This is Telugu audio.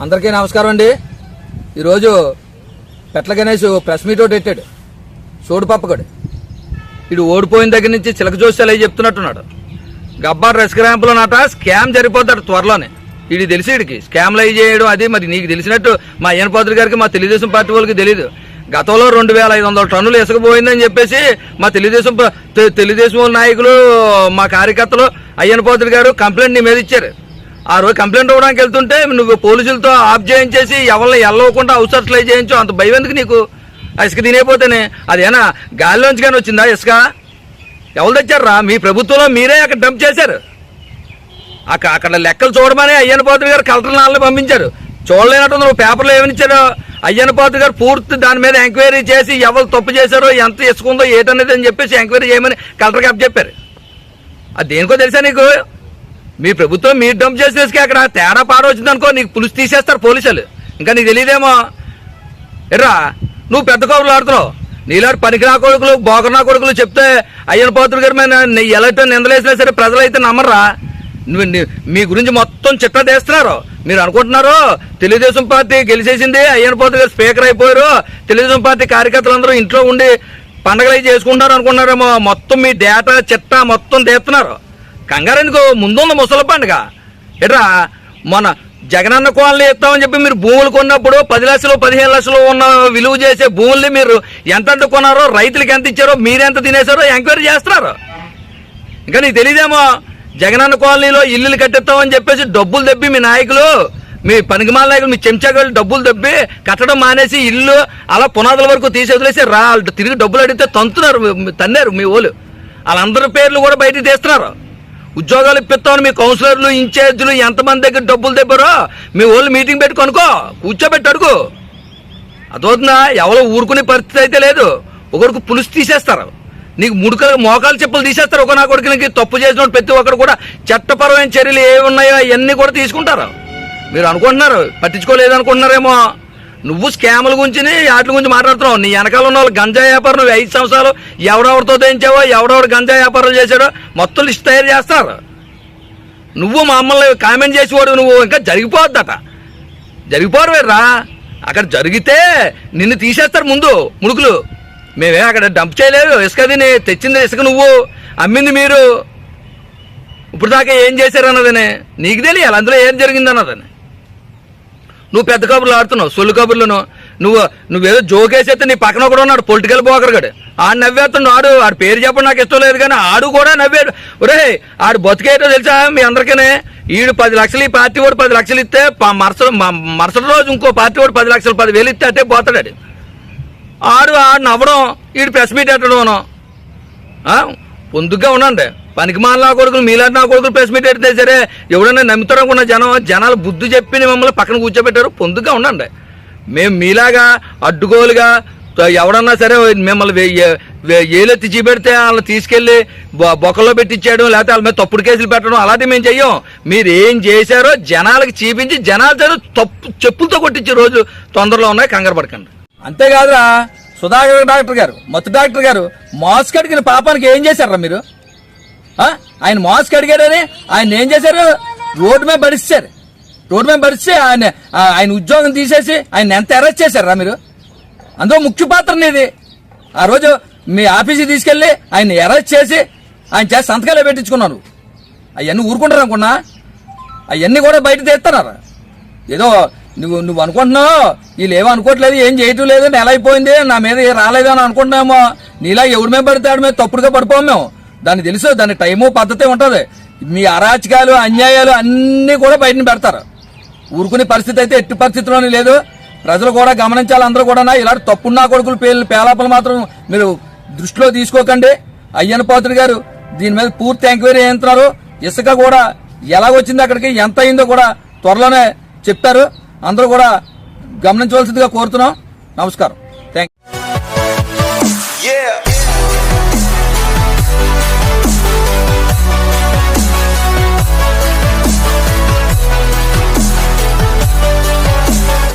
అందరికీ నమస్కారం అండి. ఈరోజు పెట్ల గణేష్ ప్రెస్ మీట్ ఒకటి పెట్టాడు. సోడు పప్పకడు ఇడు ఓడిపోయిన దగ్గర నుంచి చిలక జోస్యాలు అవి చెప్తున్నట్టున్నాడు. గబ్బార్ రెస్క్ ర్యాంపులో నాట స్కామ్ జరిగిపోతాడు త్వరలోనే. ఇది తెలిసి వీడికి స్కామ్లు అవి చేయడం అది మరి నీకు తెలిసినట్టు మా అయ్యన పాత్రి గారికి మా తెలుగుదేశం పార్టీ వాళ్ళకి తెలియదు గతంలో రెండు వేల ఐదు వందల టన్నులు ఇసుకపోయిందని చెప్పేసి మా తెలుగుదేశం ప- తెలుగుదేశం నాయకులు మా కార్యకర్తలు అయ్యన పాత్రి గారు కంప్లైంట్ నీ మీద ఇచ్చారు. ఆ రోజు కంప్లైంట్ ఇవ్వడానికి వెళ్తుంటే నువ్వు పోలీసులతో ఆఫ్ చేయించేసి ఎవరిని ఎల్లవకుండా అవసరట్లే చేయించు అంత భయం ఎందుకు నీకు? ఇసుక తినేపోతేనే. అదేనా? గాలిలోంచి కానీ వచ్చిందా ఇసుక? ఎవరు తెచ్చారా మీ ప్రభుత్వంలో మీరే అక్కడ డంప్ చేశారు. అక్కడ అక్కడ లెక్కలు చూడమని అయ్యన్న పాత్ర గారు కలెక్టర్ నాళ్ళని పంపించారు. చూడలేనట్టు నువ్వు పేపర్లో ఏమనిచ్చారో అయ్యన్న పాత్ర గారు పూర్తి దాని మీద ఎంక్వైరీ చేసి ఎవరు తప్పు చేశారో ఎంత ఇసుకుందో ఏటనేది అని చెప్పేసి ఎంక్వైరీ చేయమని కలెక్టర్ గారు చెప్పారు. అది దేనికో తెలుసా నీకు? మీ ప్రభుత్వం మీరు డంప్ చేసేసి అక్కడ తేడా పాడ అనుకో నీకు పులుసు తీసేస్తారు పోలీసులు. ఇంకా నీకు తెలియదేమో ఎర్రా నువ్వు పెద్ద కబుర్లు ఆడుతున్నావు. నీలాంటి పనికినా కొడుకులు బోకనా కొడుకులు చెప్తే అయ్యన పాత్ర గారి మీద నీ ఎలాంటి నిందలేసినా సరే ప్రజలైతే నమ్మరా నువ్వు మీ గురించి మొత్తం చిట్టా తీస్తున్నారు. మీరు అనుకుంటున్నారు? తెలుగుదేశం పార్టీ గెలిచేసింది అయ్యన పాత్ర గారు స్పీకర్ అయిపోయారు. తెలుగుదేశం పార్టీ కార్యకర్తలందరూ ఇంట్లో ఉండి పండగలు అవి చేసుకుంటారు అనుకుంటున్నారేమో మొత్తం మీ డేటా చిట్టా మొత్తం తీస్తున్నారు. కంగారెందుకు? ముందున్న ముందుంది ముసలి పండుగ. ఎట్రా మన జగనన్న కోళ్ళని ఇస్తామని చెప్పి మీరు భూములు కొన్నప్పుడు పది లక్షలు పదిహేను లక్షలు ఉన్న విలువ చేసే భూముల్ని మీరు ఎంత కొన్నారో రైతులకు ఎంత ఇచ్చారో మీరెంత తినేశారో ఎంక్వైరీ చేస్తున్నారు. ఇంకా నీకు తెలియదేమో జగనన్న కాలనీలో ఇల్లులు కట్టిస్తామని చెప్పేసి డబ్బులు దెబ్బి మీ నాయకులు మీ పనికిమాల నాయకులు మీ చెంచాగాళ్ళు డబ్బులు దబ్బి కట్టడం మానేసి ఇల్లు అలా పునాదుల వరకు తీసి వదిలేసి రా వాళ్ళు తిరిగి డబ్బులు అడిగితే తంతున్నారు తన్నారు మీ వాళ్ళు వాళ్ళందరి పేర్లు కూడా బయటకు తీస్తున్నారు. ఉద్యోగాలు ఇప్పిస్తాను మీ కౌన్సిలర్లు ఇన్ఛార్జీలు ఎంతమంది దగ్గర డబ్బులు తెప్పారో మీ వాళ్ళు మీటింగ్ పెట్టుకొనుకో కూర్చోబెట్టి అడుగు. అదవుతుందా ఎవరో ఊరుకునే పరిస్థితి అయితే లేదు. ఒకరికి పులుసు తీసేస్తారు. నీకు ముడుకలు మోకాలు చెప్పులు తీసేస్తారు. ఒక నా కొడుకులకి తప్పు చేసిన ప్రతి ఒక్కరు కూడా చట్టపరమైన చర్యలు ఏమి ఉన్నాయో అవన్నీ కూడా తీసుకుంటారు. మీరు అనుకుంటున్నారు పట్టించుకోలేదు అనుకుంటున్నారేమో నువ్వు స్కాముల గురించి వాటి గురించి మాట్లాడుతున్నావు. నీ వెనకాల ఉన్న వాళ్ళు గంజా వ్యాపారం నువ్వు ఐదు సంవత్సరాలు ఎవరెవరితో తెంచావో ఎవరెవరు గంజా వ్యాపారాలు చేశాడో మొత్తం లిస్ట్ తయారు చేస్తారు. నువ్వు మమ్మల్ని కామెంట్ చేసేవాడు నువ్వు ఇంకా జరిగిపోద్దట జరిగిపోరు రా అక్కడ జరిగితే నిన్ను తీసేస్తారు ముందు ముడుకులు. మేమే అక్కడ డంప్ చేయలేదు ఇసుక తిని తెచ్చింది ఇసుక నువ్వు అమ్మింది మీరు. ఇప్పుడు దాకా ఏం చేశారు అన్నదని నీకు తెలియాలి. అందులో ఏం జరిగింది అన్నదని నువ్వు పెద్ద కబుర్లు ఆడుతున్నావు సొల్లు కబుర్లను. నువ్వు నువ్వేదో జోకేసేస్తే నీ పక్కన కూడా ఉన్నాడు పొలిటికల్ బోకర్గాడు ఆడు నవ్వేస్తున్నాడు ఆడు ఆడు పేరు చెప్పడం నాకు ఇష్టం లేదు కానీ ఆడు కూడా నవ్వాడు. ఒరే ఆడు బతికేటో తెలుసా మీ అందరికనే? ఈడు పది లక్షలు ఈ పార్టీ వాడు పది లక్షలు ఇస్తే మరుస మరుసటి రోజు ఇంకో పార్టీ వాడు పది లక్షలు పది వేలు ఇస్తే అంటే పోతాడు ఆడు. ఆడు నవ్వడం ఈడు ప్రెస్ మీట్ ఎట్టడం పొందుగా ఉండండి. పనికి నా కొడుకులు మీలాంటి నా కొడుకులు ప్రెస్ మీట్ పెడితే సరే ఎవడన్నా నమ్ముతారనుకున్న జనం జనాలు బుద్ధి చెప్పి మమ్మల్ని పక్కన కూర్చోబెట్టారు. పొందుగా ఉండండి. మేము మీలాగా అడ్డుగోలుగా ఎవడన్నా సరే మిమ్మల్ని వే- ఏ- వే- ఏలెత్తి చూపెడితే వాళ్ళని తీసుకెళ్ళి బొక్కలో పెట్టించేయడం లేకపోతే వాళ్ళ మీద తప్పుడు కేసులు పెట్టడం అలాంటివి మేము చెయ్యం. మీరు ఏం చేశారో జనాలకి చూపించి జనాలు సరే తప్పు చెప్పులతో కొట్టించే రోజు తొందరలో ఉన్నాయి. కంగారు పడకండి. అంతేకాదురా సుధాకర్ డాక్టర్ గారు మత్తు డాక్టర్ గారు మాస్క్ అడిగిన పాపానికి ఏం చేశారా మీరు? ఆయన మాస్క్ అడిగాడని ఆయన ఏం చేశారు? రోడ్డు మీద భరిస్తారు రోడ్డు మీద బడిస్తే ఆయన ఆయన ఉద్యోగం తీసేసి ఆయన ఎంత అరెస్ట్ చేశారా మీరు? అందులో ముఖ్య పాత్ర ఇది ఆ రోజు మీ ఆఫీస్కి తీసుకెళ్ళి ఆయన అరెస్ట్ చేసి ఆయన చేసి సంతకాలే పెట్టించుకున్నారు. అవన్నీ ఊరుకుంటారు అనుకున్నా? అవన్నీ కూడా బయట తీస్తున్నారు. ఏదో నువ్వు నువ్వు అనుకుంటున్నావు? వీళ్ళు ఏమో అనుకోవట్లేదు ఏం చేయటం లేదు నెల అయిపోయింది నా మీద రాలేదు అని అనుకుంటున్నామో? నీలా ఎవడి మీద పడితే ఆడి మీద తప్పుడుగా పడిపోము మేము. దాన్ని తెలుసు? దాని టైము పద్ధతి ఉంటుంది. మీ అరాచకాలు అన్యాయాలు అన్నీ కూడా బయటని పెడతారు. ఊరుకునే పరిస్థితి అయితే ఎట్టి పరిస్థితిలోనే లేదు. ప్రజలు కూడా గమనించాలి అందరూ కూడా ఇలాంటి తప్పున్నా కొడుకులు పేర్లు పేలాపలు మాత్రం మీరు దృష్టిలో తీసుకోకండి. అయ్యన్న పాత్రుడు గారు దీని మీద పూర్తి ఎంక్వైరీ చేస్తున్నారు ఇసుక కూడా ఎలాగొచ్చింది అక్కడికి ఎంత అయిందో కూడా త్వరలోనే చెప్తారు అందరూ కూడా గమనించవలసిందిగా కోరుతున్నాం. నమస్కారం. Thank Yeah.